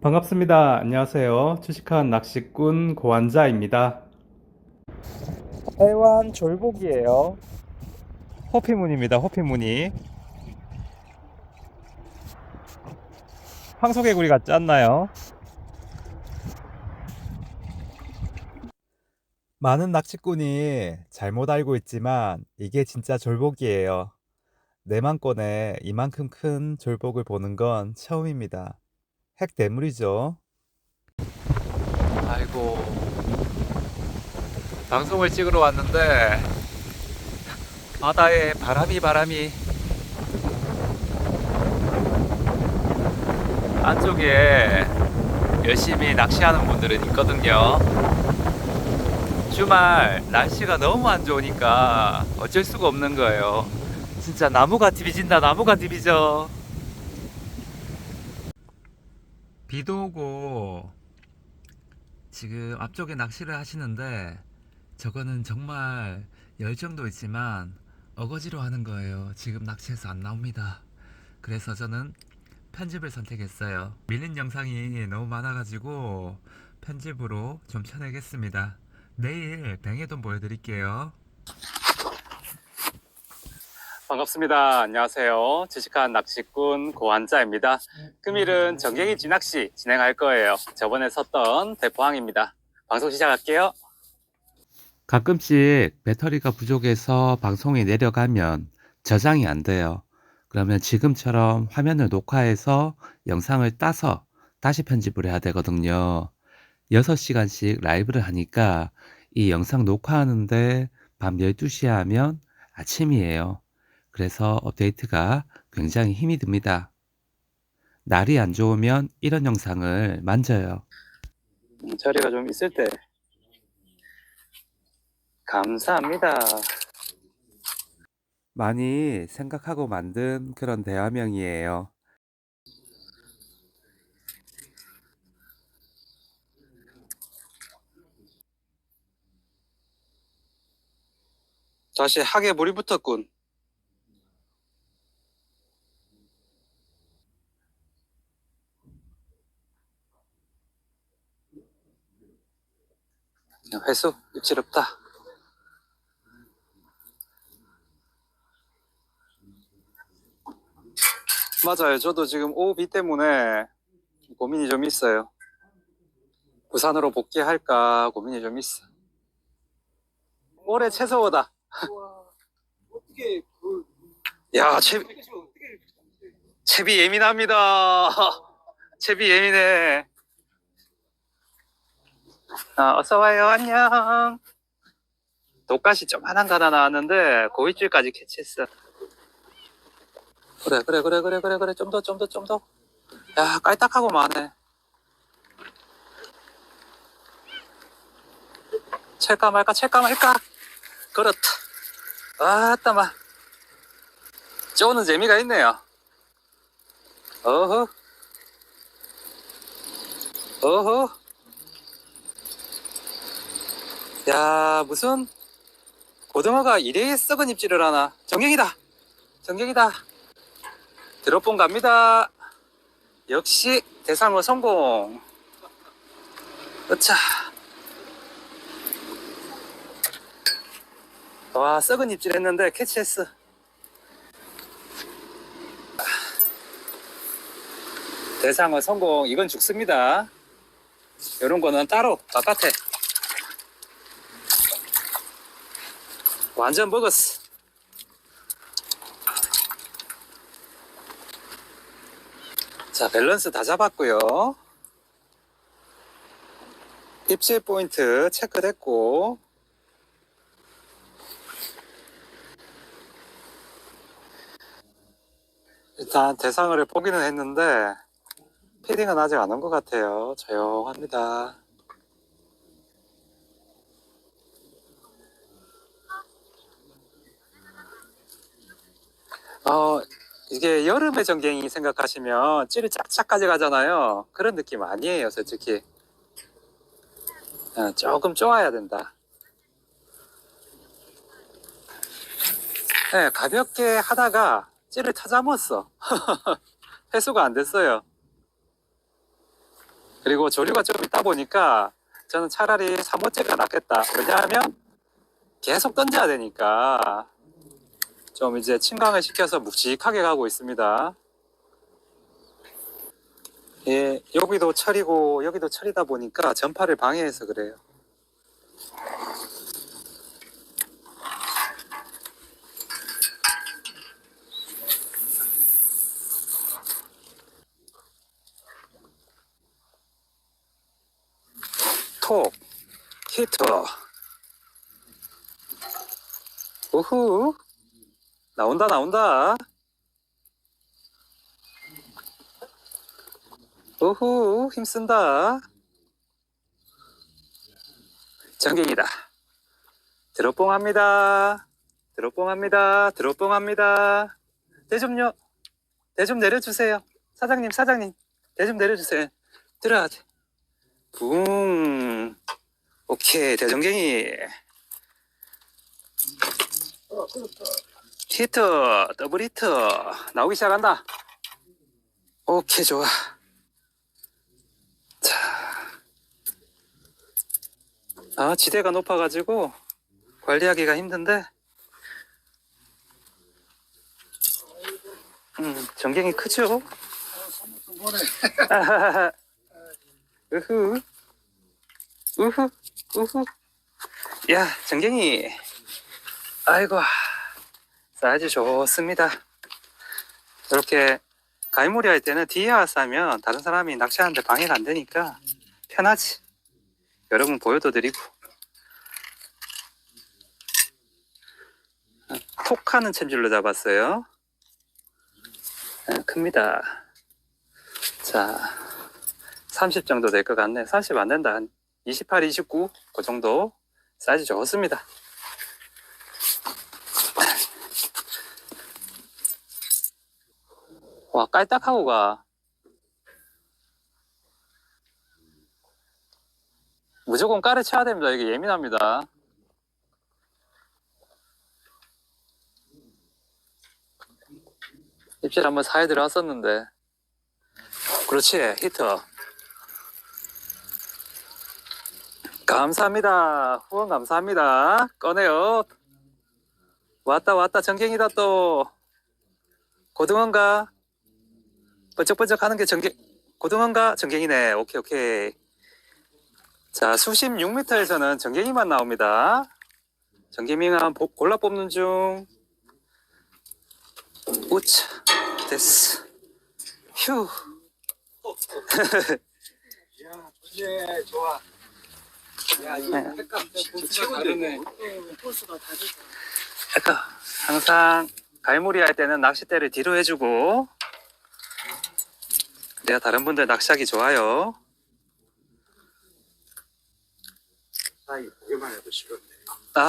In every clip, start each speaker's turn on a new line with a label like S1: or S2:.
S1: 반갑습니다. 안녕하세요. 주식한 낚시꾼 고환자입니다. 해완 졸복이에요. 호피무늬입니다. 호피무늬. 황소개구리 같지 않나요? 많은 낚시꾼이 잘못 알고 있지만 이게 진짜 졸복이에요. 내만권에 이만큼 큰 졸복을 보는 건 처음입니다. 핵 대물이죠. 아이고 방송을 찍으러 왔는데 바다에 바람이 바람이 안쪽에 열심히 낚시하는 분들은 있거든요. 주말 날씨가 너무 안 좋으니까 어쩔 수가 없는 거예요. 진짜 나무가 디비진다 나무가 디비져. 비도 오고 지금 앞쪽에 낚시를 하시는데 저거는 정말 열정도 있지만 어거지로 하는 거예요. 지금 낚시해서 안 나옵니다. 그래서 저는 편집을 선택했어요. 밀린 영상이 너무 많아가지고 편집으로 좀 쳐내겠습니다. 내일 뱅에돈 보여드릴게요. 반갑습니다. 안녕하세요. 주식한 낚시꾼 고환자입니다. 금일은 전갱이 쥐낚시 진행할 거예요. 저번에 섰던 대포항입니다. 방송 시작할게요. 가끔씩 배터리가 부족해서 방송이 내려가면 저장이 안 돼요. 그러면 지금처럼 화면을 녹화해서 영상을 따서 다시 편집을 해야 되거든요. 6시간씩 라이브를 하니까 이 영상 녹화하는데 밤 12시에 하면 아침이에요. 그래서 업데이트가 굉장히 힘이 듭니다. 날이 안 좋으면 이런 영상을 만져요. 자리가 좀 있을 때 감사합니다. 많이 생각하고 만든 그런 대화명이에요.
S2: 다시 하게 물이 붙었군. 회수 입질 없다. 맞아요. 저도 지금 오후 비 때문에 고민이 좀 있어요. 부산으로 복귀할까 고민이 좀 있어. 올해 최소호다.
S3: 어떻게 그
S2: 야, 채, 채비 예민합니다. 채비 예민해. 아, 어서 와요. 안녕. 독가시 거 하나 나왔는데 고깃줄까지 캐치했어. 그래, 그래, 그래, 그래, 그래, 그래. 좀 더, 좀 더, 좀 더. 야, 깔딱하고 많네. 찰까 말까, 찰까 말까. 그렇다. 아따 마. 쪼는 재미가 있네요. 어허. 어허. 야, 무슨 고등어가 이래 썩은 입질을 하나. 정경이다. 정경이다. 드롭본 갑니다. 역시 대상어 성공. 으차. 와, 썩은 입질 했는데 캐치했어. 대상어 성공. 이건 죽습니다. 이런 거는 따로 바깥에. 완전 먹었어. 자, 밸런스 다 잡았고요. 입질 포인트 체크됐고, 일단 대상어를 포기는 했는데, 피딩은 아직 안 온 것 같아요. 조용합니다. 어, 이게 여름의 전갱이 생각하시면 찌를 쫙쫙 가져가잖아요. 그런 느낌 아니에요, 솔직히. 어, 조금 쪼아야 된다. 네, 가볍게 하다가 찌를 타잡았어. 회수가 안 됐어요. 그리고 조류가 좀 있다 보니까 저는 차라리 3호째가 낫겠다. 왜냐하면 계속 던져야 되니까 좀 이제 침강을 시켜서 묵직하게 가고 있습니다. 예, 여기도 철이고 여기도 철이다 보니까 전파를 방해해서 그래요. 톡, 히트. 우후. 나온다, 나온다. 우후, 힘쓴다. 전갱이다. 드롭봉합니다. 드롭봉합니다. 드롭봉합니다. 대 좀요. 대 좀 내려주세요. 사장님, 사장님. 대 좀 내려주세요. 들어야 돼. 붕. 오케이, 대전갱이. 히트, 더블 히트. 나오기 시작한다. 오케이, 좋아. 자. 아, 지대가 높아가지고 관리하기가 힘든데. 음, 전갱이 크죠? 으흐. 우후, 우후. 야, 전갱이. 아이고, 사이즈 좋습니다. 이렇게 가위무리 할 때는 뒤에 와서 하면 다른 사람이 낚시하는데 방해가 안 되니까 편하지. 여러분 보여도 드리고. 톡 하는 챔질로 잡았어요. 아, 큽니다. 자, 30 정도 될 것 같네. 30안 된다. 한 28, 29, 그 정도. 사이즈 좋습니다. 와, 깔딱하고 가. 무조건 깔을 쳐야 됩니다. 이게 예민합니다. 입질 한번 사에 들어왔었는데. 그렇지, 히트. 감사합니다. 후원 감사합니다. 꺼내요. 왔다, 왔다. 전갱이다, 또. 고등어인가? 번쩍번쩍 하는 게 전갱, 고등어인가? 전갱이네. 오케이, 오케이. 자, 수심 6m에서는 전갱이만 나옵니다. 전갱이만 보- 골라 뽑는 중. 우차, 됐어. 휴.
S4: 야, 좋네, 좋아.
S2: 네.
S4: 다르네.
S2: 항상 갈무리 할 때는 낚싯대를 뒤로 해주고 내가 다른 분들 낚시하기 좋아요. 아,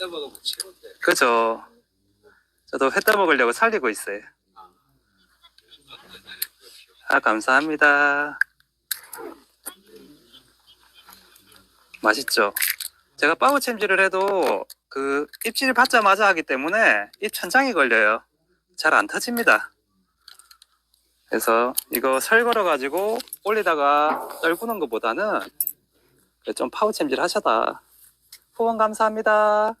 S4: 해먹으면 최고인데.
S2: 그죠. 저도 회 떠먹으려고 살리고 있어요. 아, 감사합니다. 맛있죠? 제가 빠우 챔질을 해도 그 입질 받자마자 하기 때문에 입 천장이 걸려요. 잘 안 터집니다. 그래서 이거 설 걸어가지고 올리다가 떨구는 것보다는 좀 파우 챔질 하셔다. 후원 감사합니다.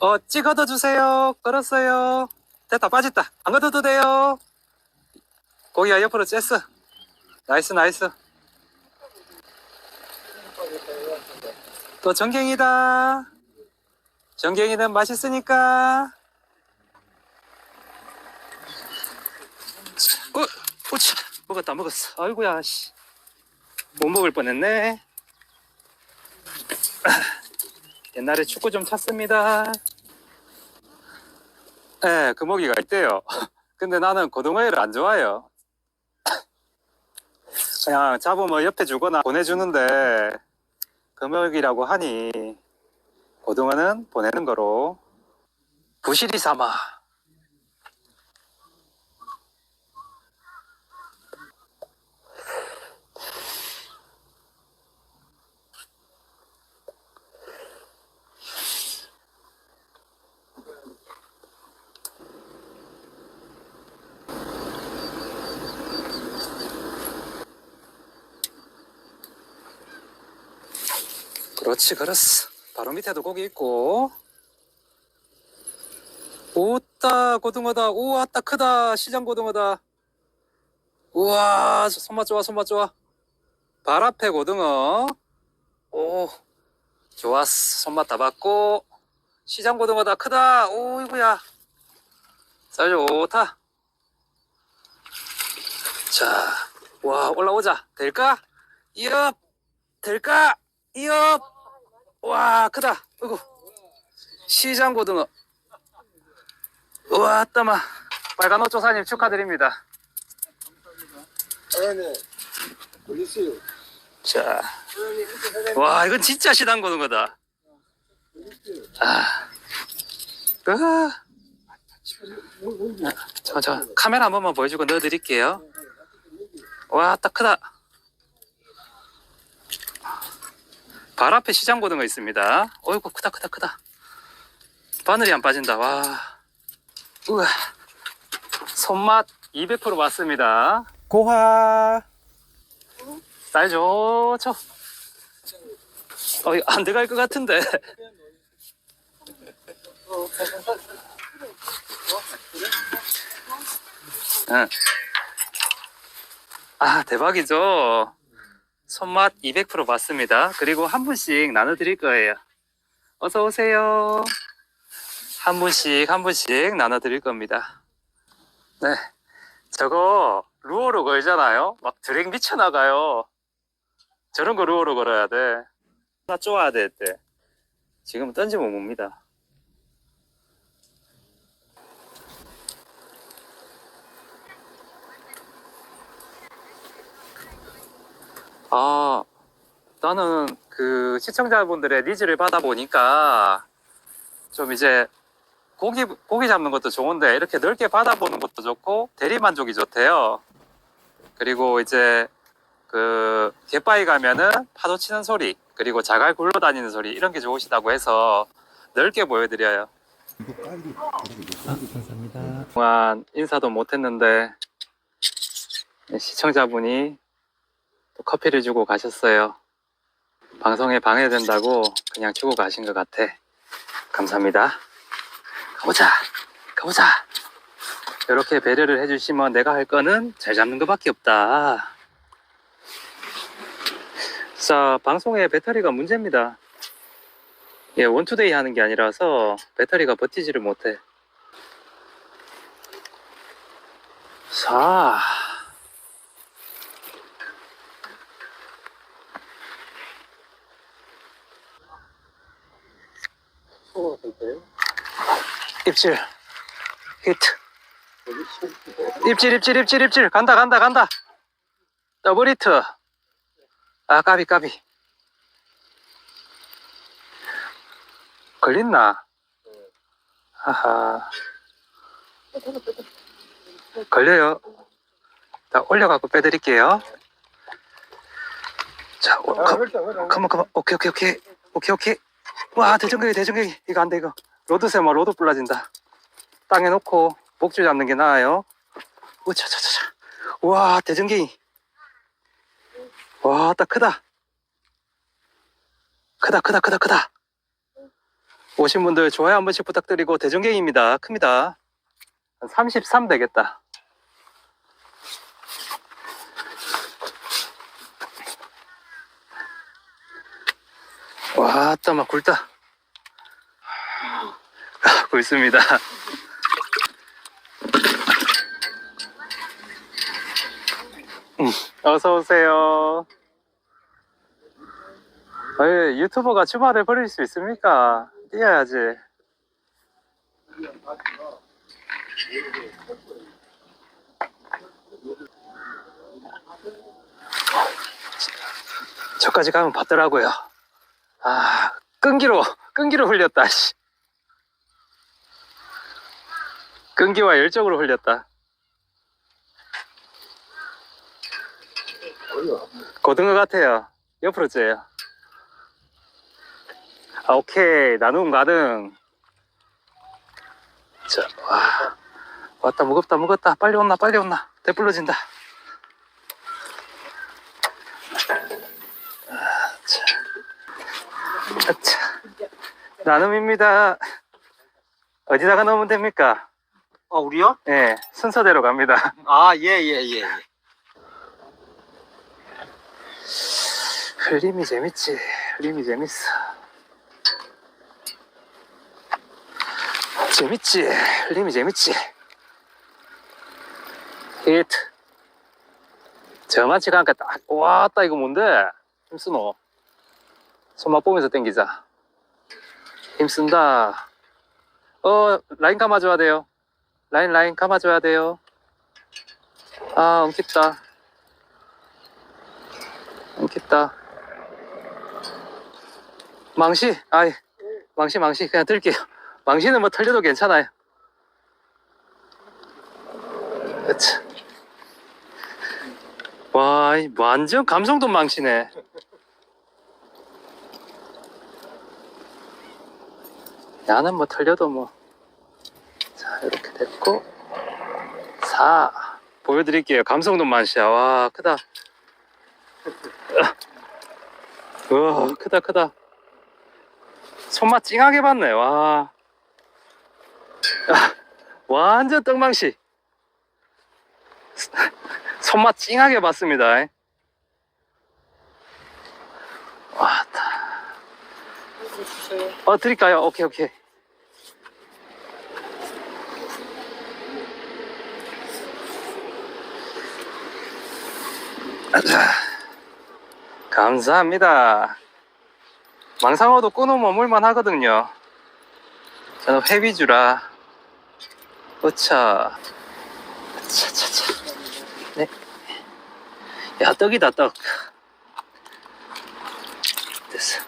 S2: 어, 찍어도 주세요. 걸었어요. 됐다, 빠졌다. 안 걷어도 돼요. 고기가 옆으로 쬐어. 나이스, 나이스. 또 전갱이다. 전갱이는 맛있으니까. 어, 오차. 먹었다, 먹었어. 아이고야, 씨. 못 먹을 뻔했네. 옛날에 축구 좀 찼습니다. 예, 금어기가 있대요. 근데 나는 고등어회를 안 좋아해요. 그냥 잡으면 옆에 주거나 보내주는데 금액이라고 하니 고등어는 보내는 거로 부실이 삼아 그렇지 그렇스 바로 밑에도 고기 있고. 오따 고등어다. 우와따 크다. 시장 고등어다. 우와 손맛 좋아 손맛 좋아. 발 앞에 고등어. 오 좋았어. 손맛 다 받고. 시장 고등어다. 크다. 오이구야. 쌀 좋다. 자 와 올라오자. 될까? 이업. 될까? 이업 와 크다. 어구. 시장 고등어. 우와 따마 빨간 옷 조사님 축하드립니다.
S4: 네. 올리세요.
S2: 자. 와 이건 진짜 시장 고등어다. 아. 으아. 저, 저 카메라 한 번만 보여주고 넣어드릴게요. 와 딱 크다 발 앞에 시장 고등어 있습니다. 어이구 크다 크다 크다. 바늘이 안 빠진다. 와. 우와. 손맛 200% 맞습니다. 고하. 쌀 좋죠? 어, 이거 안 들어갈 것 같은데. 응. 아 대박이죠 손맛 200% 맞습니다. 그리고 한 분씩 나눠드릴 거예요. 어서 오세요. 한 분씩 한 분씩 나눠드릴 겁니다. 네, 저거 루어로 걸잖아요. 막 드랙 미쳐 나가요. 저런 거 루어로 걸어야 돼. 하나 쪼아야 될 때. 지금 던지면 뭡니다. 아, 나는 그 시청자분들의 니즈를 받아보니까 좀 이제 고기, 고기 잡는 것도 좋은데 이렇게 넓게 받아보는 것도 좋고 대리 만족이 좋대요. 그리고 이제 그 갯바위 가면은 파도 치는 소리 그리고 자갈 굴러다니는 소리 이런 게 좋으시다고 해서 넓게 보여드려요.
S3: 아, 감사합니다.
S2: 그동안 인사도 못했는데 시청자분이 또 커피를 주고 가셨어요. 방송에 방해된다고 그냥 주고 가신 것 같아. 감사합니다. 가보자. 가보자. 이렇게 배려를 해주시면 내가 할 거는 잘 잡는 것밖에 없다. 자, 방송에 배터리가 문제입니다. 예, 원투데이 하는 게 아니라서 배터리가 버티지를 못해. 자. 입질. 히트. 입질, 입질, 입질, 입질. 간다, 간다, 간다. 더블 히트. 아, 까비, 까비. 걸렸나? 하하. 걸려요. 자, 올려갖고 빼드릴게요. 자, 오, 컴, 컴온, 컴온. 오케이, 오케이, 오케이. 오케이, 오케이. 와, 대전격이, 대전격이. 이거 안 돼, 이거. 로드 세마, 로드 불라진다. 땅에 놓고 목줄 잡는 게 나아요. 우차차차차. 와, 대전격이. 와, 딱 크다. 크다, 크다, 크다, 크다. 오신 분들 좋아요 한 번씩 부탁드리고 대전갱입니다. 큽니다. 한 33 되겠다. 와, 따, 막 굵다. 아, 굵습니다. 음, 어서 오세요. 아유, 유튜버가 주말에 버릴 수 있습니까? 뛰어야지. 저까지 가면 받더라고요. 아, 끈기로, 끈기로 흘렸다, 씨. 끈기와 열정으로 흘렸다. 고등어 같아요. 옆으로 째요. 아, 오케이. 나눔 가능. 자, 와. 왔다, 무겁다, 무겁다. 빨리 온나, 빨리 온나. 대불러진다. 자. 아차. 나눔입니다. 어디다가 넣으면 됩니까?
S4: 아, 우리요?
S2: 예, 순서대로 갑니다.
S4: 아, 예, 예, 예.
S2: 흘림이 재밌지. 흘림이 재밌어. 재밌지. 흘림이 재밌지. 히트. 저만치 가니까 딱, 와따, 이거 뭔데? 힘쓰노. 손맛 보면서 당기자. 힘쓴다. 어, 라인 감아줘야 돼요. 라인, 라인 감아줘야 돼요. 아, 엉켰다. 엉켰다. 망시, 아이, 망시, 망시, 그냥 들게요. 망시는 뭐 털려도 괜찮아요. 으차. 와, 이 완전 감성돈 망치네. 야는 뭐 털려도 뭐. 자, 이렇게 됐고. 4. 보여드릴게요. 감성돈 망치야. 와, 크다. 우와, 크다, 크다. 손맛 찡하게 봤네, 와. 아, 완전 떡망시. 손맛 찡하게 봤습니다. 와, 다. 어, 드릴까요? 오케이, 오케이. 감사합니다. 망상어도 끊으면 물만 하거든요. 저는 회비주라. 어차. 차차차. 네. 야, 떡이다, 떡. 됐어.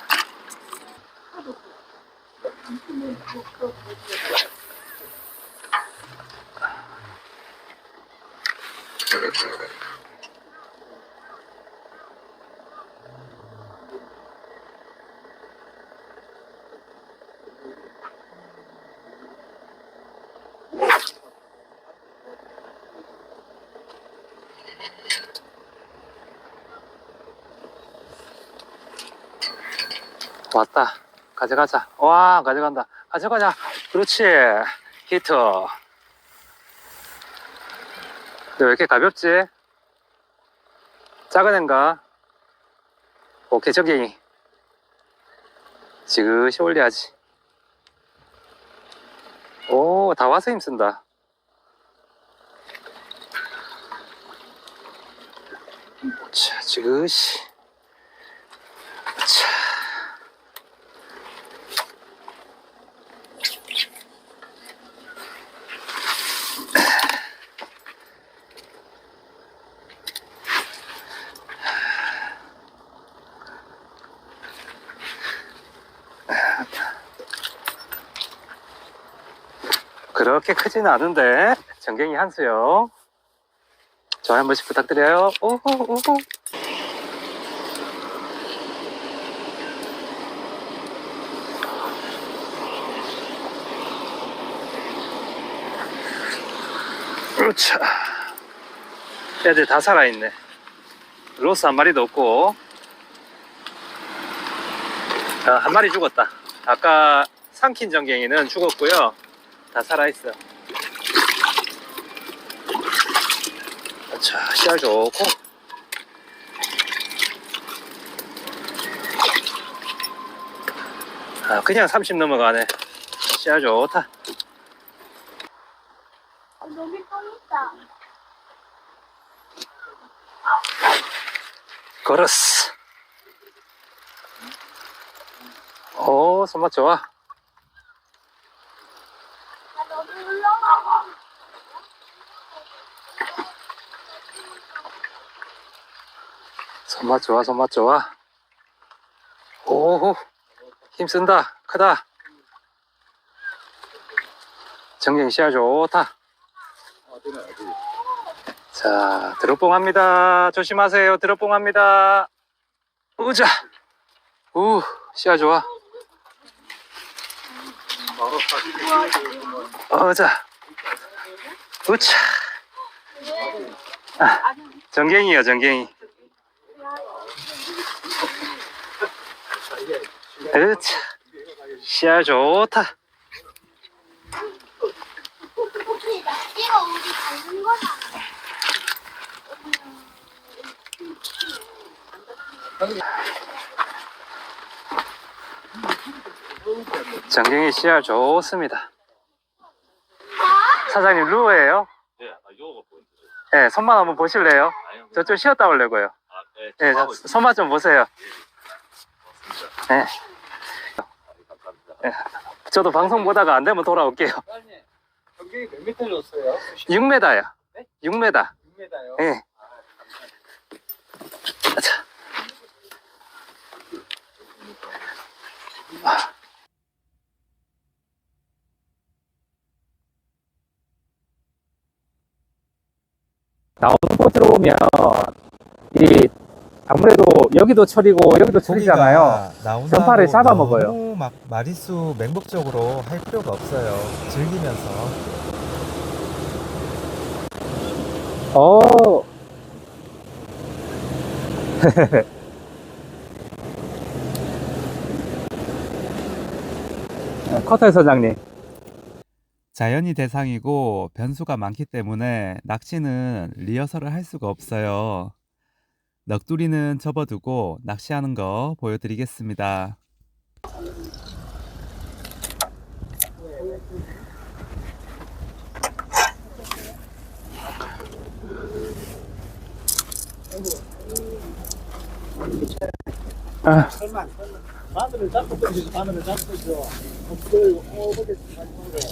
S2: 왔다. 가져가자. 와, 가져간다. 가져가자. 그렇지. 히트. 너왜 이렇게 가볍지? 작은 앤가? 오케이, 저기. 지그시 올려야지. 오, 다 와서 힘쓴다. 자, 지그시. 자. 크지는 않은데 전갱이 한 수요. 좋아요 한 번씩 부탁드려요. 오호 오호. 그렇죠. 애들 다 살아있네. 로스 한 마리도 없고, 아, 한 마리 죽었다. 아까 삼킨 전갱이는 죽었고요. 다 살아있어. 자, 씨알 좋고. 아, 그냥 30 넘어가네. 씨알 좋다.
S5: 어, 여기 또 있다.
S2: 걸었어. 오, 손맛 좋아.
S5: 나 너도 올라가.
S2: 손맛 좋아, 손맛 좋아.
S3: 오호 힘쓴다. 크다. 정경 씨야 좋다. 자 드롭봉합니다. 조심하세요. 드롭봉합니다. 우자. 우 씨야 좋아. 어자. 우차. 아, 정갱이요 정갱이 으차 씨야 좋다
S5: 이거 우리 가는 거잖아.
S3: 정갱이 씨야 좋습니다 사장님 루어예요? 네, 손만 한번 보실래요? 저 좀 쉬었다 오려고요. 네, 자, 손만 좀 보세요. 네. 네. 저도 방송 보다가 안 되면 돌아올게요.
S4: 경경이 몇 미터 줬어요?
S3: 6m요. 6m.
S4: 6m요?
S3: 예. 자.
S2: 나오는 곳으로 오면 이 아무래도 여기도 철이고 여기도 철이잖아요. 전파를 잡아먹어요.
S1: 너무 막 마리수 맹목적으로 할 필요가 없어요. 즐기면서
S2: 어. 커터 서장님. 자연이 대상이고 변수가 많기 때문에 낚시는 리허설을 할 수가 없어요. 넋두리는 접어두고 낚시하는 거 보여드리겠습니다.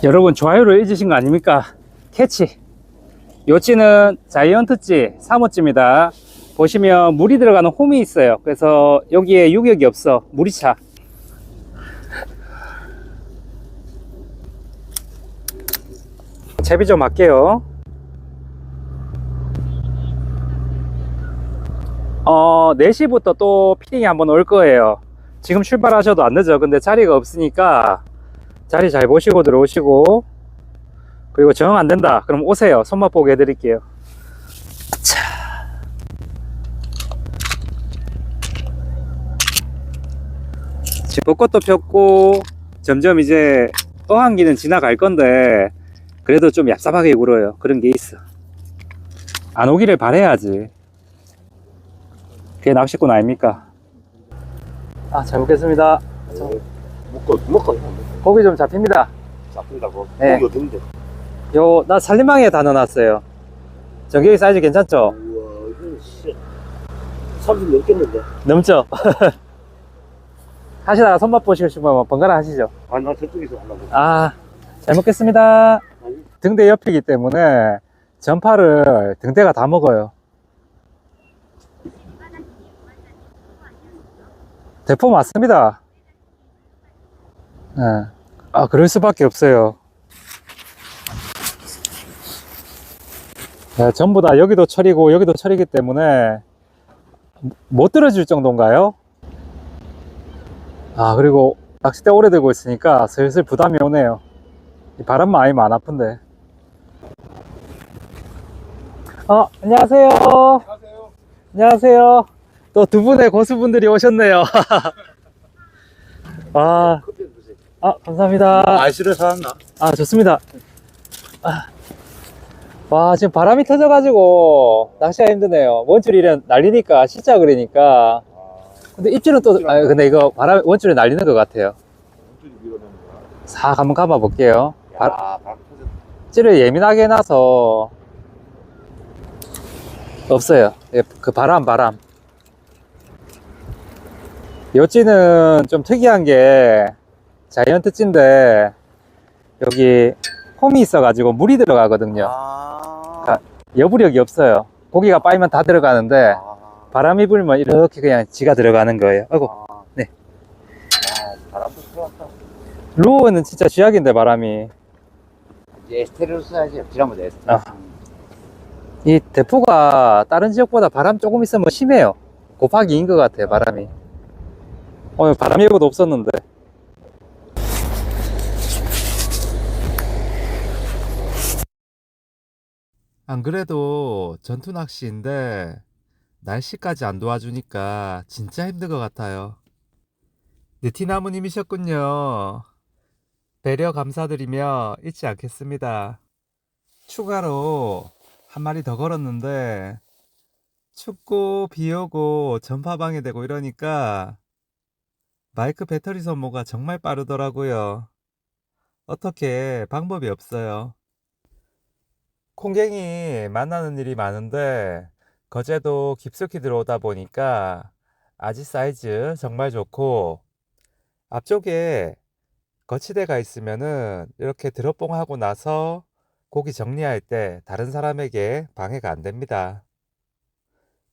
S2: 여러분 좋아요를 잊으신 거 아닙니까? 캐치 요찌는 자이언트찌 3호찌입니다 보시면 물이 들어가는 홈이 있어요. 그래서 여기에 유격이 없어. 물이 차. 채비 좀 할게요. 어 4시부터 또 피딩이 한번 올 거예요. 지금 출발하셔도 안 늦어. 근데 자리가 없으니까 자리 잘 보시고 들어오시고. 그리고 정 안 된다. 그럼 오세요. 손맛 보게 해드릴게요 자. 지금 벚꽃도 폈고 점점 이제 어항기는 지나갈 건데 그래도 좀 얍삽하게 굴어요 그런 게 있어 안 오기를 바래야지 그게 낚시꾼 아닙니까 아 잘 먹겠습니다
S4: 묶어, 묶어.
S2: 고기 좀 잡힙니다
S4: 잡힌다고?
S2: 네.
S4: 고기 어딘데?
S2: 요, 나 살림망에 다 넣어놨어요. 전격이 사이즈 괜찮죠?
S4: 우와, 이거 씨. 30 넘겠는데?
S2: 넘죠? 하시다가 손맛 보시고 싶으면 번갈아 하시죠.
S4: 아, 나 저쪽에서 하려고.
S2: 아, 잘 먹겠습니다. 등대 옆이기 때문에 전파를 등대가 다 먹어요. 대포 맞습니다. 예. 아, 그럴 수밖에 없어요. 네, 전부 다 여기도 철이고 여기도 철이기 때문에 못 들어줄 정도인가요? 아, 그리고 낚싯대 오래 들고 있으니까 슬슬 부담이 오네요. 이 바람만 아니면 안 아픈데. 어, 안녕하세요. 안녕하세요. 또 두 분의 고수분들이 오셨네요. 아. 아, 감사합니다.
S4: 아이스를 사왔나?
S2: 아, 좋습니다. 아. 와, 지금 바람이 터져가지고 낚시가 힘드네요. 원줄 이런 날리니까, 진짜 그러니까. 근데 입질은 또, 아, 근데 이거 바람, 원줄에 날리는 것 같아요. 싹 한번 감아 볼게요. 바,
S4: 터졌다.
S2: 찌를 예민하게 해놔서 없어요. 예, 그 바람, 바람. 요 찌는 좀 특이한 게 자이언트 찌인데 여기 홈이 있어가지고 물이 들어가거든요.
S4: 아.
S2: 여부력이 없어요. 고기가 빠이면 다 들어가는데
S4: 아.
S2: 바람이 불면 이렇게 그냥 지가 들어가는 거예요. 아이고,
S4: 아.
S2: 루어는 진짜 쥐약인데 바람이
S6: 이제 에스테르로 써야지. 지난번에 에스테르.
S2: 아. 이 대포가 다른 지역보다 바람 조금 있으면 심해요 곱하기 2인 것 같아요 바람이 오늘 바람 예보도 없었는데
S1: 안 그래도 전투 낚시인데 날씨까지 안 도와주니까 진짜 힘든 것 같아요. 느티나무님이셨군요. 배려 감사드리며 잊지 않겠습니다. 추가로 한 마리 더 걸었는데 춥고 비 오고 전파 방해 되고 이러니까 마이크 배터리 소모가 정말 빠르더라고요. 어떻게 방법이 없어요. 콩갱이 만나는 일이 많은데 거제도 깊숙이 들어오다 보니까 아지 사이즈 정말 좋고 앞쪽에 거치대가 있으면은 이렇게 드롭봉하고 나서 고기 정리할 때 다른 사람에게 방해가 안 됩니다.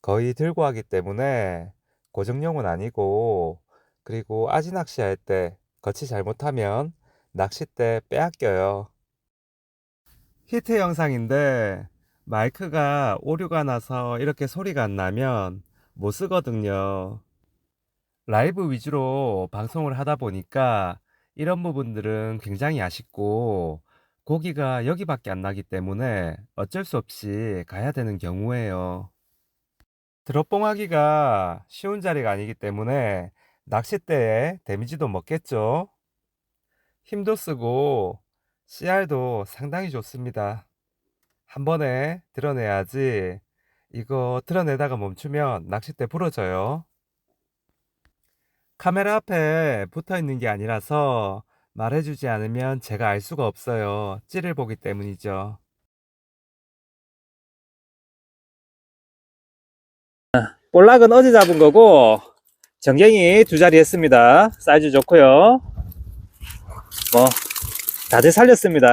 S1: 거의 들고 하기 때문에 고정용은 아니고 그리고 아지 낚시할 때 거치 잘못하면 낚싯대 빼앗겨요. 히트 영상인데 마이크가 오류가 나서 이렇게 소리가 안 나면 못 쓰거든요. 라이브 위주로 방송을 하다 보니까 이런 부분들은 굉장히 아쉽고 고기가 여기밖에 안 나기 때문에 어쩔 수 없이 가야 되는 경우예요. 드롭봉하기가 쉬운 자리가 아니기 때문에 낚싯대에 데미지도 먹겠죠. 힘도 쓰고 CR도 상당히 좋습니다. 한 번에 드러내야지 이거 드러내다가 멈추면 낚싯대 부러져요. 카메라 앞에 붙어 있는 게 아니라서 말해주지 않으면 제가 알 수가 없어요. 찌를 보기 때문이죠.
S2: 볼락은 어제 잡은 거고 전갱이 두 자리 했습니다 사이즈 좋고요 뭐 다들 살렸습니다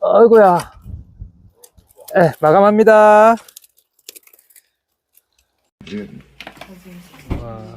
S2: 어이구야 에 마감합니다
S1: 와.